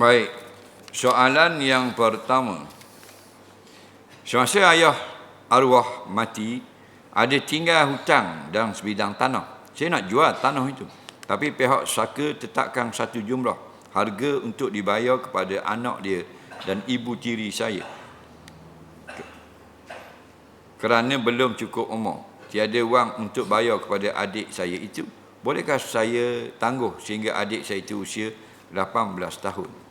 Baik. Soalan yang pertama. Semasa ayah arwah mati, ada tinggal hutang dalam sebidang tanah. Saya nak jual tanah itu. Tapi pihak saka tetapkan satu jumlah harga untuk dibayar kepada anak dia dan ibu tiri saya. Kerana belum cukup umur. Tiada wang untuk bayar kepada adik saya itu. Bolehkah saya tangguh sehingga adik saya itu usia 18 tahun?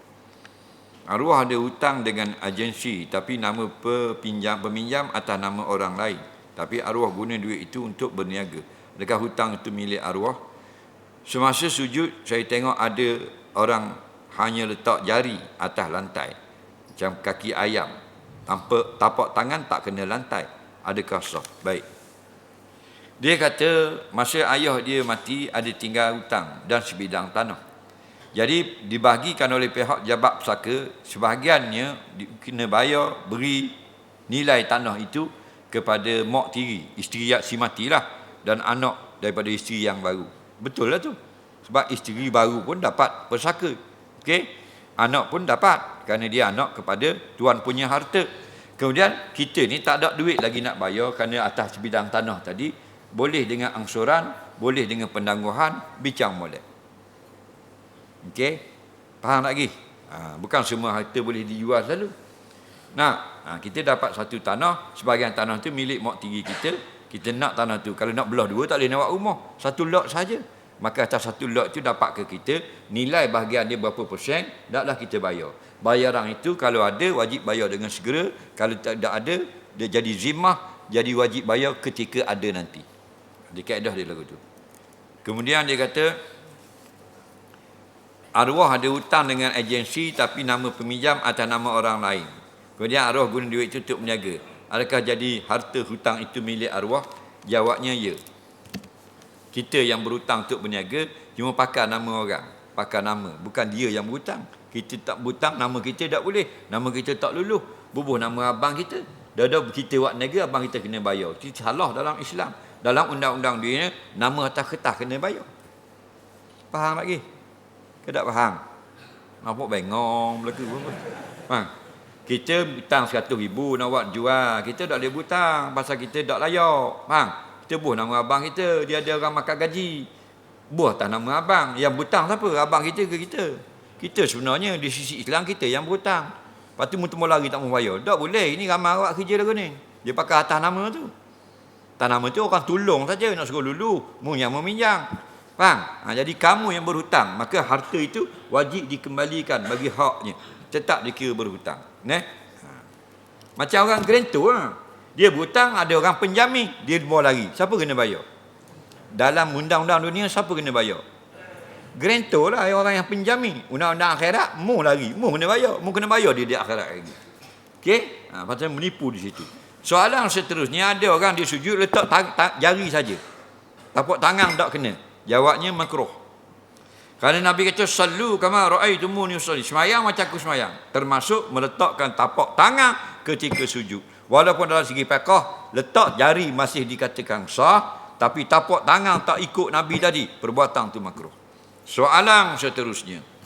Arwah ada hutang dengan agensi tapi nama peminjam, peminjam atas nama orang lain. Tapi arwah guna duit itu untuk berniaga. Adakah hutang itu milik arwah? Semasa sujud, saya tengok ada orang hanya letak jari atas lantai. Macam kaki ayam. Tanpa tapak tangan tak kena lantai. Adakah sah? Baik. Dia kata masa ayah dia mati ada tinggal hutang dan sebidang tanah. Jadi dibahagikan oleh pihak jabat pesaka sebahagiannya kena bayar beri nilai tanah itu kepada mak tiri, isteri yang si matilah dan anak daripada isteri yang baru. Betul lah tu. Sebab isteri baru pun dapat pesaka. Okey? Anak pun dapat kerana dia anak kepada tuan punya harta. Kemudian kita ni tak ada duit lagi nak bayar kerana atas sebidang tanah tadi boleh dengan angsuran, boleh dengan pendangguhan, bincang molek. Okey? Faham lagi? Ha, bukan semua harta boleh dijual selalu. Nah, ha, kita dapat satu tanah, sebahagian tanah tu milik mak tiri kita, kita nak tanah tu. Kalau nak belah dua, tak boleh nak buat rumah. Satu lot saja. Maka atas satu lot tu dapat ke kita, nilai bahagian dia berapa persen, taklah kita bayar. Bayaran itu kalau ada, wajib bayar dengan segera. Kalau tak ada, dia jadi zimah, jadi wajib bayar ketika ada nanti. Di kaedah dia lagu tu. Kemudian dia kata arwah ada hutang dengan agensi tapi nama peminjam atas nama orang lain. Kemudian arwah guna duit itu untuk meniaga. Adakah jadi harta hutang itu milik arwah? Jawabnya ya. Kita yang berhutang untuk berniaga cuma pakai nama orang. Pakai nama. Bukan dia yang berhutang. Kita tak berhutang, nama kita tak boleh. Nama kita tak luluh. Bubuh nama abang kita. Dah dah kita buat niaga, abang kita kena bayar. Itu salah dalam Islam dalam undang-undang dia nama atas kertas kena bayar. Faham lagi? Ke tak faham? Nampak bengong berlaku pun. Faham? Kita hutang 100 ribu nak buat jual. Kita tak boleh hutang pasal kita tak layak. Faham? Kita buh nama abang kita. Dia ada orang makan gaji. Buh atas nama abang. Yang hutang siapa? Abang kita ke kita? Kita sebenarnya di sisi Islam kita yang berhutang. Lepas tu mu lari tak mau bayar. Tak boleh. Ini ramai awak kerja lagu ni. Dia pakai atas nama tu. Tanaman itu orang tolong saja nak suruh lulu. Mu yang meminjam. Faham? Ha, jadi kamu yang berhutang. Maka harta itu wajib dikembalikan bagi haknya. Tetap dikira berhutang. Ne? Ha. Macam orang gerentur. Ha. Dia berhutang, ada orang penjamin. Dia mau lagi. Siapa kena bayar? Dalam undang-undang dunia, siapa kena bayar? Gerentur lah orang yang penjamin. Undang-undang akhirat, mu lagi. Mu kena bayar. Mu kena bayar dia di akhirat lagi. Okey? Ha, pasal menipu di situ. Soalan seterusnya ada orang dia sujud letak jari saja. Tapak tangan tak kena. Jawabnya makruh. Kerana Nabi kata sallu kama raaitumuni usolli. Semayang macam aku semayang. Termasuk meletakkan tapak tangan ketika sujud. Walaupun dalam segi fiqh letak jari masih dikatakan sah, tapi tapak tangan tak ikut Nabi tadi, perbuatan tu makruh. Soalan seterusnya.